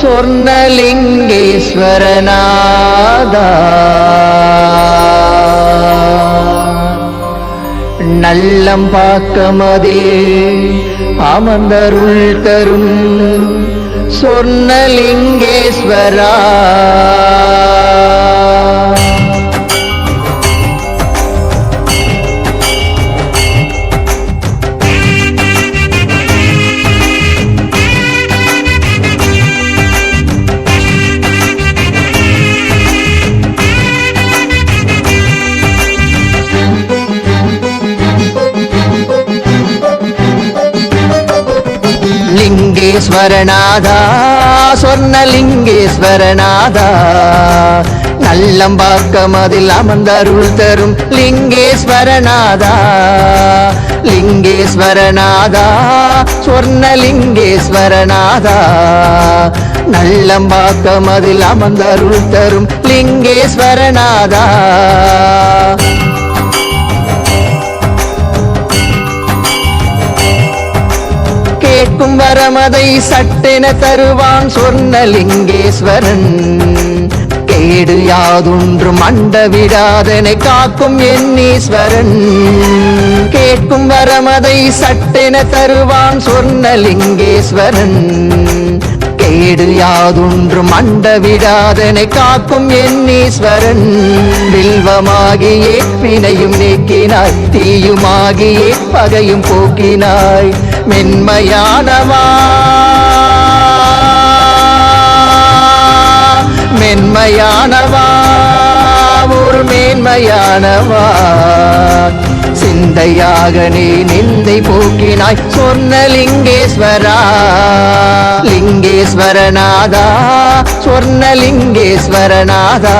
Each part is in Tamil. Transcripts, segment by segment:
சொர்ணலிங்கேஸ்வரநாதா. நல்லம் பாக்கமதில் அமர்ந்தருள் தரும் சொர்ணலிங்கேஸ்வரா. லிங்கேஸ்வரநாதா சொர்ணலிங்கேஸ்வரநாதா நல்லம்பாக்கம் அதில் அமர்ந்தருள் தரும் லிங்கேஸ்வரநாதா. லிங்கேஸ்வரநாதா சொர்ணலிங்கேஸ்வரநாதா நல்லம்பாக்கம் அதில் அமர்ந்தருள் தரும் லிங்கேஸ்வரநாதா. கேட்கும் வரமதை சட்டென தருவான் சொன்ன லிங்கேஸ்வரன். கேடு யாதொன்று மண்டவிடாதனை காக்கும் என்னீஸ்வரன் கேட்கும் வரமதை சட்டென தருவான் சொன்ன லிங்கேஸ்வரன். கேடு யாதொன்று மண்டவிடாதனை காக்கும் என்னீஸ்வரன் வில்வமாகியே வினையும் நீக்கினாய் தீயுமாகியே பகையும் போக்கினாய். மென்மையானவா? மென்மையானவா? ஒரு மேன்மையானவா? சிந்தையாக நீ நிந்தை போக்கினாய் சொன்ன லிங்கேஸ்வரா. லிங்கேஸ்வரநாதா சொன்ன லிங்கேஸ்வரநாதா.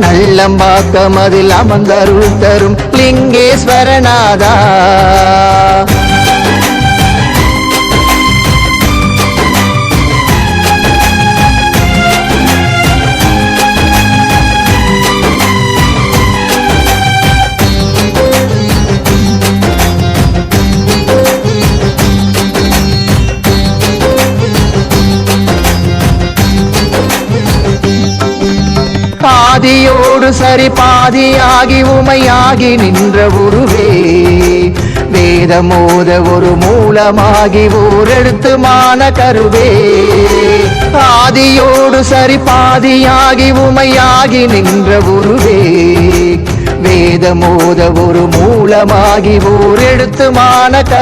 நல்லம்பாக்கம் அதில் அமர்ந்தருள் தரும் லிங்கேஸ்வரநாதா. பாதியோடு சரி பாதியாகி உமையாகி நின்ற உருவே. வேதமோத ஒரு மூலமாகி ஓரெழுத்து மான கருவே. ஆதியோடு சரி பாதியாகி உமையாகி நின்ற உருவே. வேதமோத ஒரு மூலமாகி ஓரெழுத்து மான கரு